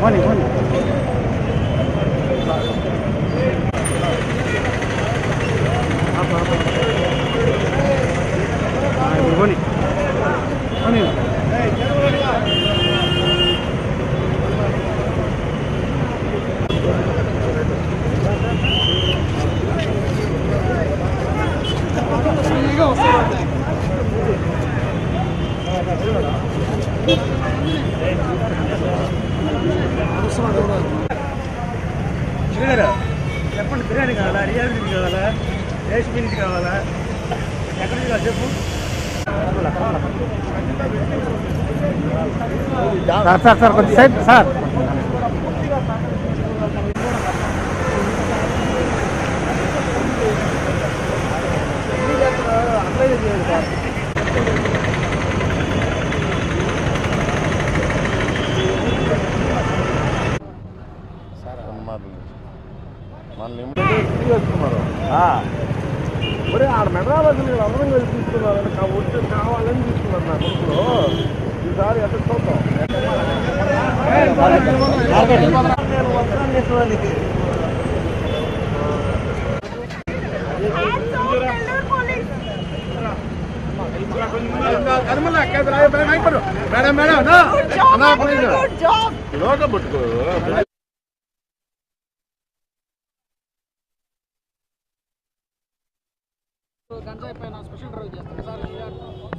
పోనీ పోనీ శ్రీధర్ చెప్పండి బిర్యానీ కావాలా రియల్ బిర్యానీ కావాలా రేస్ బిర్యానీ కావాలా ఎక్కడి నుంచి కావాలి చెప్పు సార్ సార్ సార్ కొంచెం సైడ్ మరి ఆడ మెడ్రాబాద్ మీరు అందరం కలిసి తీసుకున్నారని వచ్చి కావాలని తీసుకున్నారు నా కొడుకులో ఈసారి ఎక్కడ చూద్దాం. మేడం మేడం నా. అన్నా, please. గంజాయి పైన స్పెషల్ డ్రైవ్ చేస్తారు. సార్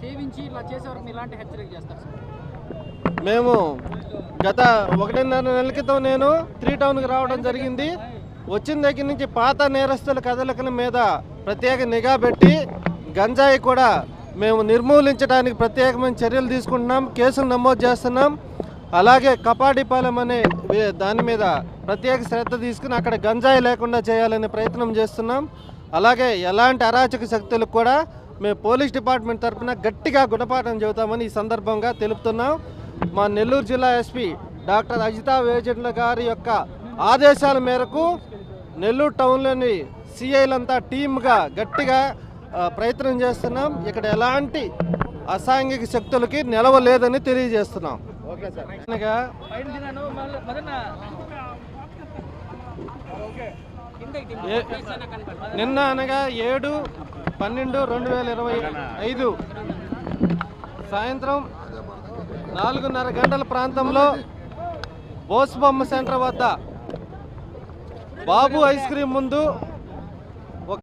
సేవించి ఇలా చేసే వరకు ఇలాంటి హెచ్చరిక చేస్తారు సార్. మేము గత ఒకటిన్నర నెలల క్రితం నేను త్రీ టౌన్కి రావడం జరిగింది. వచ్చిన దగ్గర నుంచి పాత నేరస్తుల కదలికల మీద ప్రత్యేక నిఘా పెట్టి గంజాయి కూడా మేము నిర్మూలించడానికి ప్రత్యేకమైన చర్యలు తీసుకుంటున్నాం. కేసులు నమోదు చేస్తున్నాం. అలాగే కపాడిపాలెం అనే దాని మీద ప్రత్యేక శ్రద్ధ తీసుకుని అక్కడ గంజాయి లేకుండా చేయాలనే ప్రయత్నం చేస్తున్నాం. అలాగే ఎలాంటి అరాచక శక్తులకు కూడా మేము పోలీస్ డిపార్ట్మెంట్ తరఫున గట్టిగా గుణపాఠం చెబుతామని ఈ సందర్భంగా తెలుపుతున్నాం. మా నెల్లూరు జిల్లా ఎస్పీ డాక్టర్ అజితా వేజెండ్ల గారి యొక్క ఆదేశాల మేరకు నెల్లూరు టౌన్లోని సిఐలంతా టీమ్గా గట్టిగా ప్రయత్నం చేస్తున్నాం. ఇక్కడ ఎలాంటి అసాంఘిక శక్తులకి నిలవలేదని తెలియజేస్తున్నాం. అనగా నిన్న అనగా ఏడు పన్నెండు రెండు వేల ఇరవై ఐదు సాయంత్రం నాలుగున్నర గంటల ప్రాంతంలో బోస్బొమ్మ సెంటర్ వద్ద బాబు ఐస్ క్రీమ్ ముందు